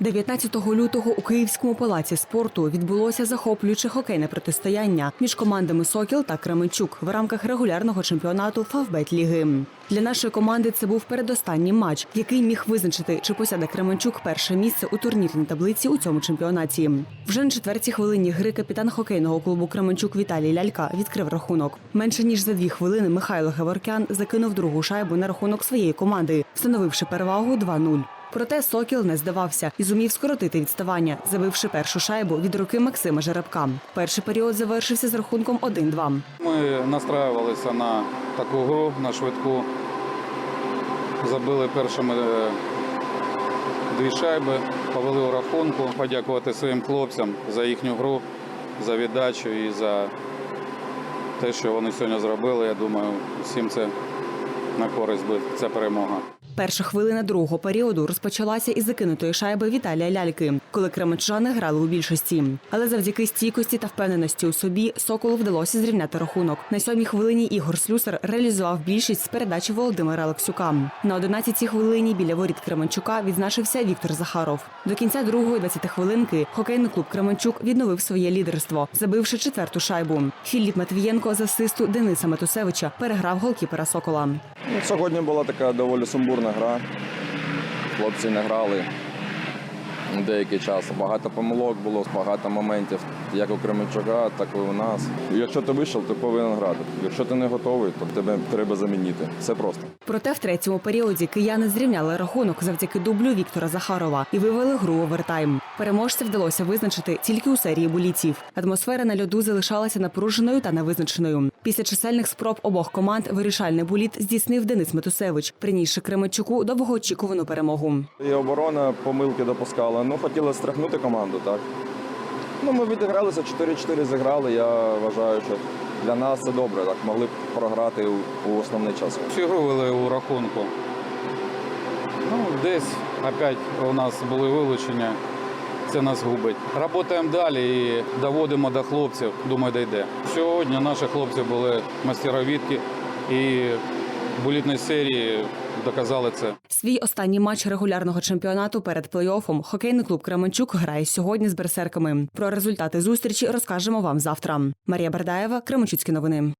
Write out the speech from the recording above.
19 лютого у Київському палаці спорту відбулося захоплююче хокейне протистояння між командами Сокіл та Кременчук в рамках регулярного чемпіонату Фавбет Ліги. Для нашої команди це був передостанній матч, який міг визначити, чи посяде Кременчук перше місце у турнірній таблиці у цьому чемпіонаті. Вже на четвертій хвилині гри капітан хокейного клубу Кременчук Віталій Лялька відкрив рахунок. Менше ніж за дві хвилини Михайло Геворкян закинув другу шайбу на рахунок своєї команди, встановивши перевагу 2-0. Проте Сокіл не здавався і зумів скоротити відставання, забивши першу шайбу від руки Максима Жеребка. Перший період завершився з рахунком 1-2. Ми настраювалися на таку гру, на швидку. Забили першими е, дві шайби, повели у рахунку. Подякувати своїм хлопцям за їхню гру, за віддачу і за те, що вони сьогодні зробили. Я думаю, всім це на користь буде ця перемога. Перша хвилина другого періоду розпочалася із закинутої шайби Віталія Ляльки, коли кременчани грали у більшості. Але завдяки стійкості та впевненості у собі Соколу вдалося зрівняти рахунок. На сьомій хвилині Ігор Слюсар реалізував більшість з передачі Володимира Алексюка. На одинадцятій хвилині біля воріт Кременчука відзначився Віктор Захаров. До кінця другої 20 хвилинки хокейний клуб Кременчук відновив своє лідерство, забивши четверту шайбу. Філіп Матвієнко з асисту Дениса Матусевича переграв голкіпера Сокола. Ну, Сьогодні була така доволі сумбурна гра. Хлопці не грали деякий час. Багато помилок було, багато моментів, як у Кременчука, так і у нас. Якщо ти вийшов, ти повинен грати. Якщо ти не готовий, то тебе треба замінити. Все просто. Проте в третьому періоді кияни зрівняли рахунок завдяки дублю Віктора Захарова і вивели гру овертайм. Переможця вдалося визначити тільки у серії болітів. Атмосфера на льоду залишалася напруженою та невизначеною. Після чисельних спроб обох команд вирішальний боліт здійснив Денис Метусевич, принісши Кременчуку довгоочікувану перемогу. І оборона помилки допускала. Ну, хотіли страхнути команду, так. Ну, ми відігралися 4-4 зіграли. Я вважаю, що для нас це добре. Так могли б програти у, у основний час. Всю гру вели у рахунку. Ну, десь опять у нас були вилучення. Це нас губить. Работаємо далі і доводимо до хлопців. Думаю, дійде. Сьогодні наші хлопці були мастеровідки і в булітній серії доказали це. Свій останній матч регулярного чемпіонату перед плей-оффом хокейний клуб Кременчук грає сьогодні з берсерками. Про результати зустрічі розкажемо вам завтра. Марія Бардаєва, Кременчуцькі новини.